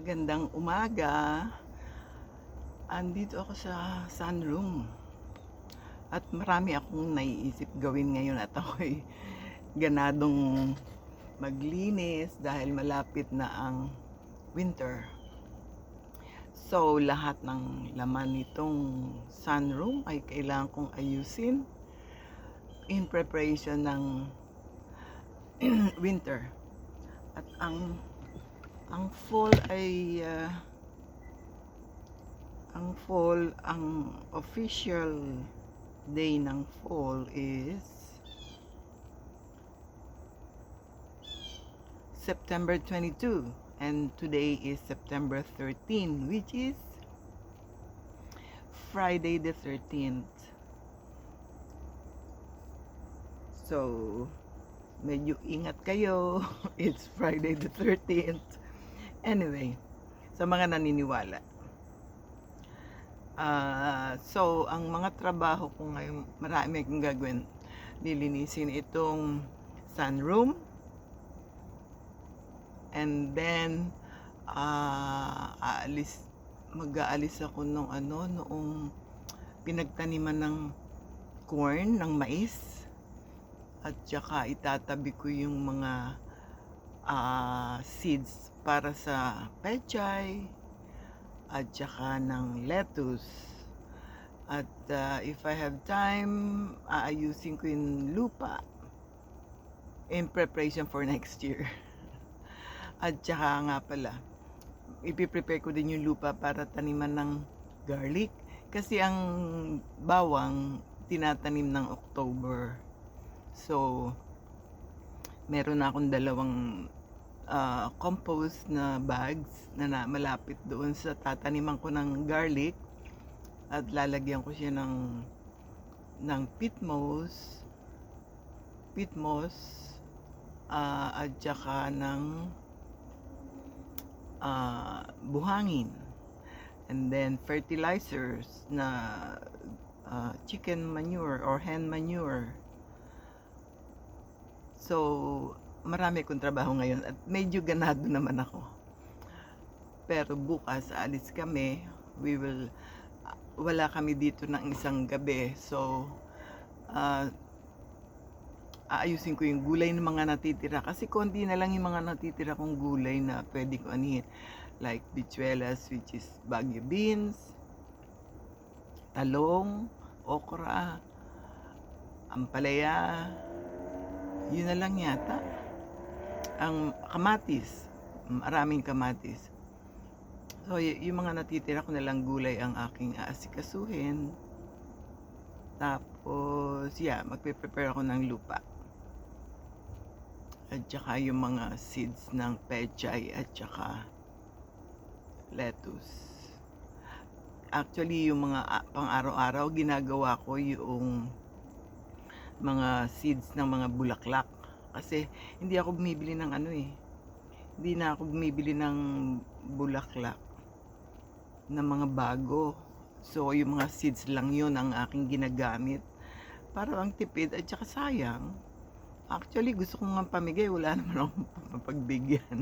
Magandang umaga. Andito ako sa sunroom. At marami akong naiisip gawin ngayon at ako'y ganadong maglinis dahil malapit na ang winter. So, lahat ng laman nitong sunroom ay kailangan kong ayusin in preparation ng winter. At ang ang fall ay ah, ang fall ang official day ng fall is September 22 and today is September 13 which is Friday the 13th so medyo ingat kayo. It's Friday the 13th Anyway, sa mga naniniwala. Ah, so, ang mga trabaho ko ngayon, marami akong gagawin. Lilinisin itong sunroom. And then, ah, aalis, mag-aalis ako nung ano, noong pinagtaniman ng corn, ng mais. At saka itatabi ko yung mga ah, seeds para sa pechay at saka ng lettuce. At ah, if I have time, aayusin ko yung lupa in preparation for next year. at saka nga pala, ipiprepare ko din yung lupa para taniman ng garlic. Kasi ang bawang tinatanim ng October. So, meron na akong dalawang ah, compost na bags na, na malapit doon sa tataniman ko ng garlic. At lalagyan ko siya ng ng pit moss pit moss ah, at saka ng ah, buhangin. And then fertilizers na ah, chicken manure or hen manure. So marami akong trabaho ngayon at medyo ganado naman ako. Pero bukas aalis kami, we will wala kami dito ng isang gabi. So ah, aayusin ko yung gulay ng mga natitira. Kasi konti na lang yung mga natitira kong gulay na pwede ko anihin like bichuelas which is bagyo beans talong okra ampalaya. Yun na lang yata ang kamatis, maraming kamatis. So, yung mga natitira ko na lang gulay ang aking aasikasuhin. Tapos, yeah, magpe-prepare ako ng lupa. At saka yung mga seeds ng pechay at saka lettuce. Actually, yung mga pang-araw-araw, ginagawa ko yung mga seeds ng mga bulaklak kasi hindi ako bumibili ng ano eh. Hindi na ako bumibili ng bulaklak na mga bago. So, yung mga seeds lang yun ang aking ginagamit. Para ang tipid at saka sayang. Actually, gusto ko nga pamigay. Wala naman akong mapagbigyan.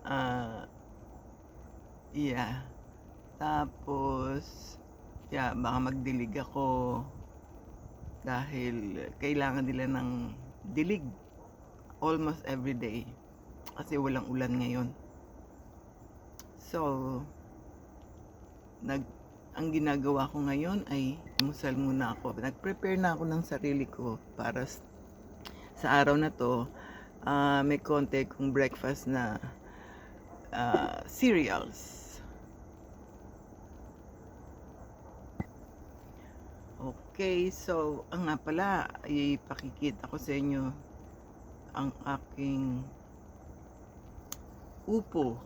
Ah, yeah. Tapos, yeah, baka magdilig ako dahil kailangan nila ng dilig almost every day kasi walang ulan ngayon. So, nag ang ginagawa ko ngayon ay musal muna ako. Nag-prepare na ako ng sarili ko para sa araw na to. ah, may konti kong breakfast na ah, cereals. Okay, so ang nga pala, ipakikita ko sa inyo ang aking upo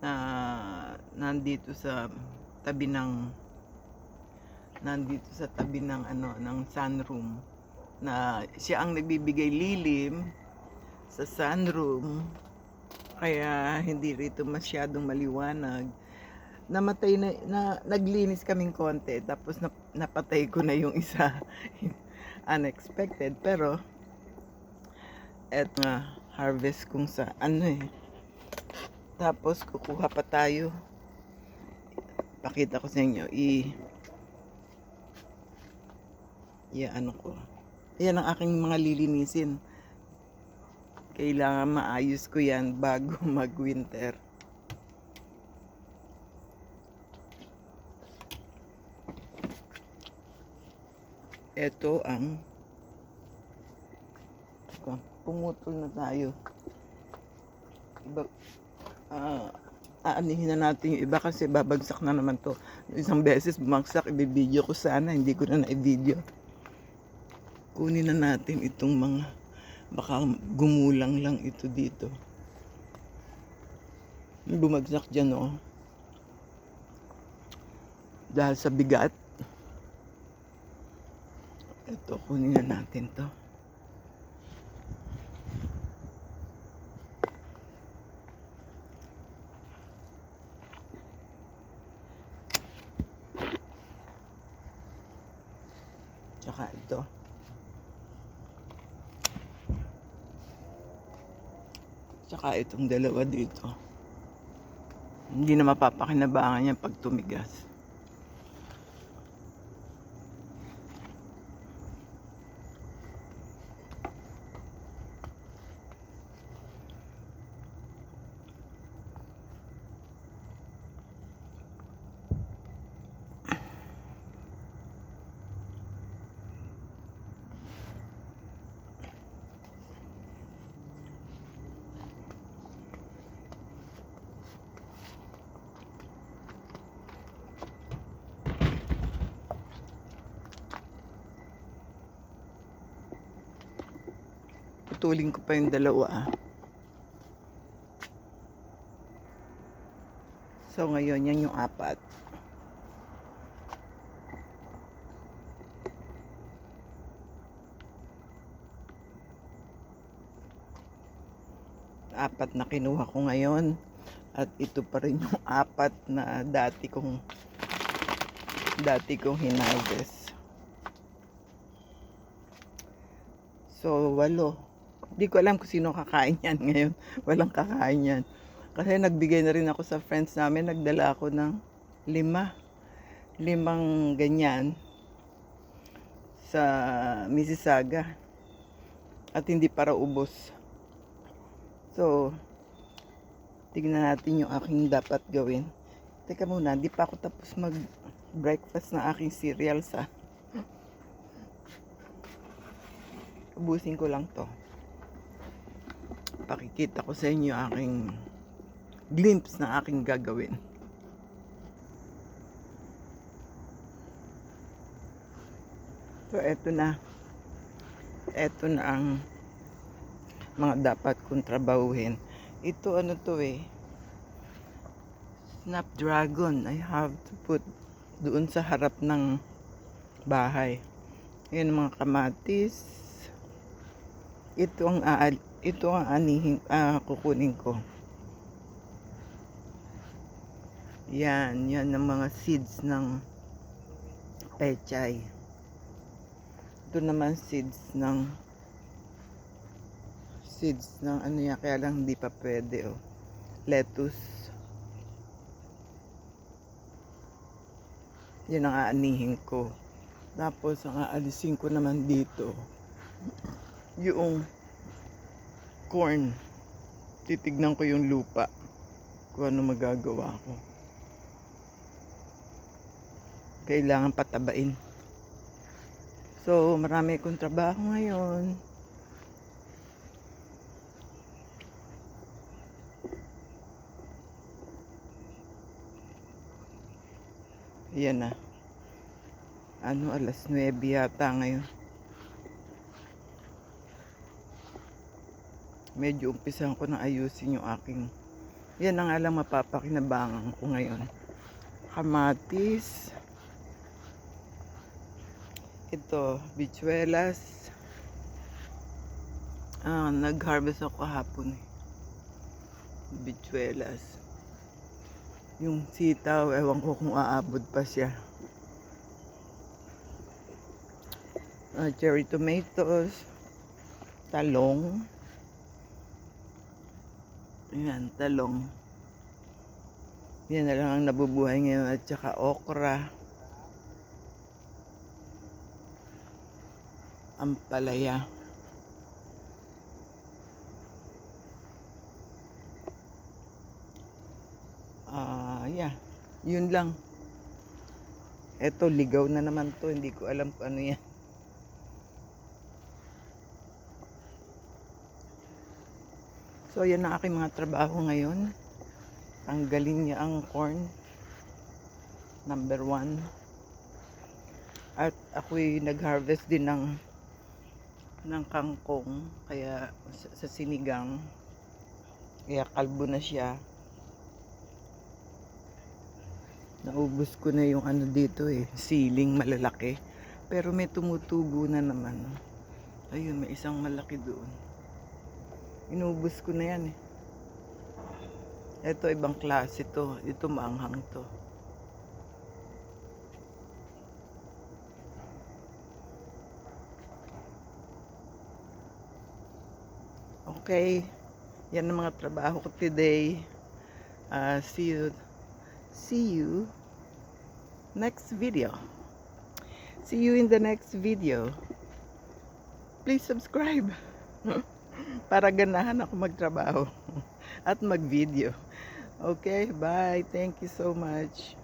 na nandito sa tabi ng nandito sa tabi ng ano ng sunroom na siya ang nagbibigay lilim sa sunroom. Kaya hindi rito masyadong maliwanag namatay na, na naglinis kaming konti tapos na, napatay ko na yung isa unexpected pero et nga harvest kung sa ano eh Tapos kukuha pa tayo. Pakita ko sa inyo. I i ano ko. Yan ang aking mga lilinisin. Kailangan maayos ko yan bago mag-winter. Ito ang pumutol na tayo. Iba, ah, aanihin na natin yung iba kasi babagsak na naman to. Isang beses bumagsak, ibibideo ko sana, hindi ko na na-video. Kunin na natin itong mga, baka gumulang lang ito dito. Bumagsak dyan, oh. Dahil sa bigat. Ito, kunin na natin to. Tsaka ito. Tsaka itong dalawa dito. Hindi na mapapakinabangan yan pag tumigas. Putulin ko pa yung dalawa. ah. So ngayon, yan yung apat. Apat na kinuha ko ngayon. At ito pa rin yung apat na dati kong dati kong hinarvest. So, walo. Hindi ko alam kung sino kakain yan ngayon. Walang kakain yan. Kasi nagbigay na rin ako sa friends namin. Nagdala ako ng lima. Limang ganyan sa Mississauga. At hindi para ubos. So, tignan natin yung aking dapat gawin. Teka muna, di pa ako tapos mag-breakfast na aking cereals ah. Ubusin ko lang to. Pakikita ko sa inyo aking glimpse na aking gagawin. So, eto na. Eto na ang mga dapat kong trabahuhin. Ito ano to eh. Snapdragon. I have to put doon sa harap ng bahay. Yan mga kamatis. Ito ang aal, ito ang anihin, ah, kukunin ko. Yan, yan ang mga seeds ng pechay. Ito naman seeds ng seeds ng ano yan, kaya lang hindi pa pwede oh. Lettuce. Yan ang aanihin ko. Tapos ang aalisin ko naman dito yung corn. Titignan ko yung lupa kung ano magagawa ko. Kailangan patabain. So, marami akong trabaho ngayon. Ayan na. Ano, alas 9 yata ngayon. Medyo umpisan ko na ayusin yung aking yan ang alam mapapakinabangan ko ngayon. Kamatis. Ito, bichuelas. Ah, nag-harvest ako kahapon. eh. Bichuelas. Yung sitaw, ewan ko kung aabot pa siya. Ah, cherry tomatoes. Talong. Ayan, talong. Yan na lang ang nabubuhay ngayon at saka okra. Ampalaya. Ah, yeah. Yun lang. Eto, ligaw na naman to. Hindi ko alam kung ano yan. So, yan ang aking mga trabaho ngayon. Tanggalin niya ang corn. Number one. At ako'y nag-harvest din ng ng kangkong. Kaya sa, sa sinigang. Kaya kalbo na siya. Naubos ko na yung ano dito eh. Siling malalaki. Pero may tumutubo na naman. Ayun, may isang malaki doon. Inubos ko na yan eh. Ito, ibang klase to. Ito, maanghang to. Okay. Yan ang mga trabaho ko today. Uh, see you. See you next video. See you in the next video. Please subscribe. para ganahan ako magtrabaho at mag-video. Okay, bye. Thank you so much.